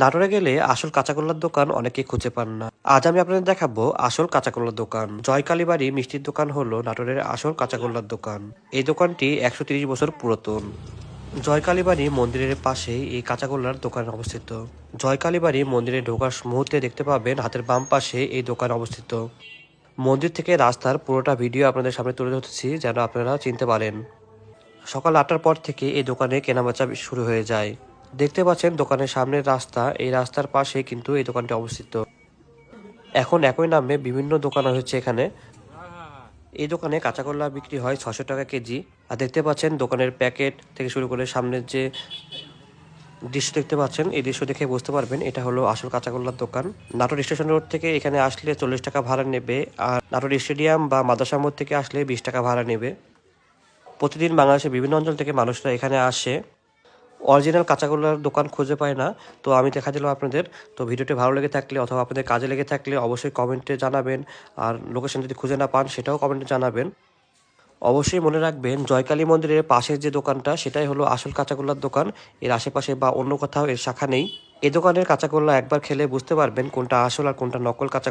নাটোরে গেলে আসল কাঁচাগোল্লার দোকান অনেকে খুঁজে পান না। আজ আমি আপনাদের দেখাবো আসল কাঁচাগোল্লার দোকান। জয়কালী বাড়ি মিষ্টির দোকান হলো নাটোরের আসল কাঁচাগোল্লার দোকান। এই দোকানটি একশো বছর পুরাতন। জয়কালীবাড়ি মন্দিরের পাশেই এই কাঁচাগোল্লার দোকান অবস্থিত। জয়কালীবাড়ি মন্দিরে ঢোকার মুহূর্তে দেখতে পাবেন হাতের বাম পাশে এই দোকান অবস্থিত। মন্দির থেকে রাস্তার পুরোটা ভিডিও আপনাদের সামনে তুলে ধরতেছি যেন আপনারা চিনতে পারেন। সকাল আটটার পর থেকে এই দোকানে কেনাবেচা শুরু হয়ে যায়। দেখতে পাচ্ছেন দোকানের সামনের রাস্তা। এই রাস্তার পাশে কিন্তু এই দোকানটি অবস্থিত। এখন একই নামে বিভিন্ন দোকান হচ্ছে এখানে। এই দোকানে কাঁচাগোল্লা বিক্রি হয় ছশো টাকা কেজি। আর দেখতে পাচ্ছেন দোকানের প্যাকেট থেকে শুরু করে সামনের যে দৃশ্য দেখতে পাচ্ছেন, এই দৃশ্য দেখে বুঝতে পারবেন এটা হলো আসল কাঁচাগোল্লার দোকান। নাটোর স্টেশন রোড থেকে এখানে আসলে চল্লিশ টাকা ভাড়া নেবে আর নাটোর স্টেডিয়াম বা মাদ্রাসা মোড় থেকে আসলে বিশ টাকা ভাড়া নেবে। প্রতিদিন বাংলাদেশের বিভিন্ন অঞ্চল থেকে মানুষরা এখানে আসে। অরিজিনাল কাঁচাগোল্লার দোকান খুঁজে পায় না। তো আমি দেখা দিলাম আপনাদের। তো ভিডিওটি ভালো লেগে থাকলে অথবা আপনাদের কাজে লেগে থাকলে অবশ্যই কমেন্টে জানাবেন। আর লোকেশন যদি খুঁজে না পান, সেটাও কমেন্টে জানাবেন। অবশ্যই মনে রাখবেন, জয়কালী মন্দিরের পাশের যে দোকানটা, সেটাই হলো আসল কাঁচাগোল্লার দোকান। এর আশেপাশে বা অন্য কোথাও এর শাখা নেই। এ দোকানের কাঁচাগোল্লা একবার খেলে বুঝতে পারবেন কোনটা আসল আর কোনটা নকল কাঁচা